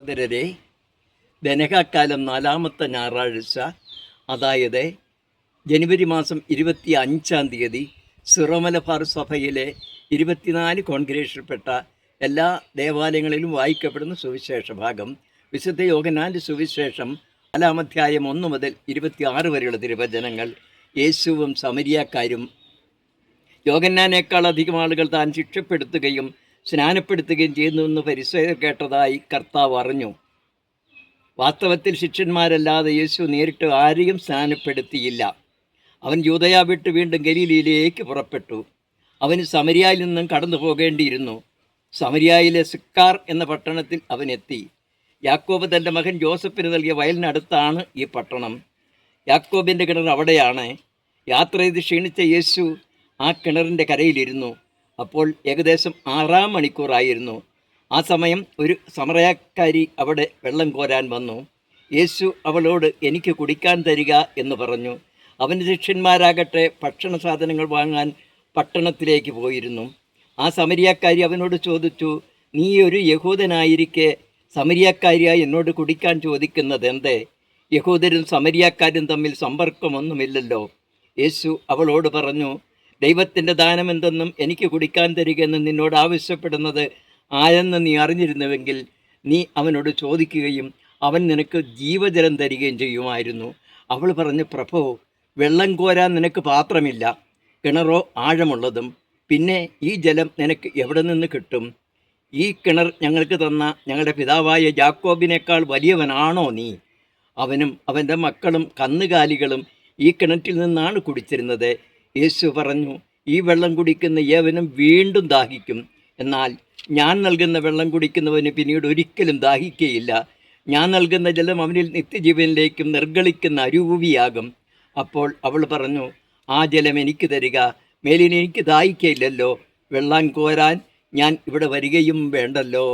സഹോദരരെ ധനകാലം നാലാമത്തെ ഞായറാഴ്ച അതായത് ജനുവരി മാസം ഇരുപത്തി അഞ്ചാം തീയതി സിറോമലബാർ സഭയിലെ ഇരുപത്തിനാല് കോൺഗ്രേഷനിൽപ്പെട്ട എല്ലാ ദേവാലയങ്ങളിലും വായിക്കപ്പെടുന്ന സുവിശേഷ ഭാഗം. വിശുദ്ധ യോഗനാന്റെ സുവിശേഷം നാലാമധ്യായം ഒന്ന് മുതൽ ഇരുപത്തിയാറ് വരെയുള്ള തിരുവചനങ്ങൾ യേശുവും സമരിയാക്കാരും യോഗന്നാനേക്കാൾ അധികം ആളുകൾ താൻ ശിക്ഷപ്പെടുത്തുകയും സ്നാനപ്പെടുത്തുകയും ചെയ്യുന്നുവെന്ന് പരിസര കേട്ടതായി കർത്താവ് അറിഞ്ഞു. വാസ്തവത്തിൽ ശിഷ്യന്മാരല്ലാതെ യേശു നേരിട്ട് ആരെയും സ്നാനപ്പെടുത്തിയില്ല. അവൻ യൂതയ വിട്ട് വീണ്ടും ഗലീലയിലേക്ക് പുറപ്പെട്ടു. അവന് സമരിയായിൽ നിന്നും കടന്നു പോകേണ്ടിയിരുന്നു. സമരിയായിലെ സിക്കാർ എന്ന പട്ടണത്തിൽ അവൻ എത്തി. യാക്കോബ് തന്റെ മകൻ ജോസഫിന് നൽകിയ വയലിനടുത്താണ് ഈ പട്ടണം. യാക്കോബിന്റെ കിണർ അവിടെയാണ്. യാത്ര ചെയ്ത് ക്ഷീണിച്ച യേശു ആ കിണറിന്റെ കരയിലിരുന്നു. അപ്പോൾ ഏകദേശം ആറാം മണിക്കൂറായിരുന്നു. ആ സമയം ഒരു സമറയക്കാരി അവിടെ വെള്ളം കോരാൻ വന്നു. യേശു അവളോട് എനിക്ക് കുടിക്കാൻ തരിക എന്ന് പറഞ്ഞു. അവന്റെ ശിഷ്യന്മാരാകട്ടെ ഭക്ഷണ സാധനങ്ങൾ വാങ്ങാൻ പട്ടണത്തിലേക്ക് പോയിരുന്നു. ആ സമരിയാക്കാരി അവനോട് ചോദിച്ചു നീ ഒരു യഹൂദനായിരിക്കെ സമരിയാക്കാരിയായി എന്നോട് കുടിക്കാൻ ചോദിക്കുന്നത് എന്തേ? യഹൂദരും സമരിയാക്കാരും തമ്മിൽ സമ്പർക്കമൊന്നുമില്ലല്ലോ. യേശു അവളോട് പറഞ്ഞു ദൈവത്തിന്റെ ദാനം എന്തെന്നും എനിക്ക് കുടിക്കാൻ തരികയെന്ന് നിന്നോട് ആവശ്യപ്പെടുന്നത് ആരെന്ന് നീ അറിഞ്ഞിരുന്നുവെങ്കിൽ നീ അവനോട് ചോദിക്കുകയും അവൻ നിനക്ക് ജീവജലം തരികയും ചെയ്യുമായിരുന്നു. അവൾ പറഞ്ഞു പ്രഭോ വെള്ളം കോരാൻ നിനക്ക് പാത്രമില്ല. കിണറോ ആഴമുള്ളതും പിന്നെ ഈ ജലം നിനക്ക് എവിടെ നിന്ന് കിട്ടും? ഈ കിണർ ഞങ്ങൾക്ക് തന്ന ഞങ്ങളുടെ പിതാവായ ജാക്കോബിനേക്കാൾ വലിയവനാണോ നീ? അവനും അവന്റെ മക്കളും കന്നുകാലികളും ഈ കിണറ്റിൽ നിന്നാണ് കുടിച്ചിരുന്നത്. യേശു പറഞ്ഞു ഈ വെള്ളം കുടിക്കുന്ന ഏവനും വീണ്ടും ദാഹിക്കും. എന്നാൽ ഞാൻ നൽകുന്ന വെള്ളം കുടിക്കുന്നവന് പിന്നീട് ഒരിക്കലും ദാഹിക്കുകയില്ല ഞാൻ നൽകുന്ന ജലം അവനിൽ നിത്യജീവനിലേക്കും നിർഗളിക്കുന്ന അരൂപിയാകും. അപ്പോൾ അവൾ പറഞ്ഞു ആ ജലം എനിക്ക് തരിക. മേലിന് എനിക്ക് ദാഹിക്കയില്ലല്ലോ. വെള്ളം കോരാൻ ഞാൻ ഇവിടെ വരികയും വേണ്ടല്ലോ.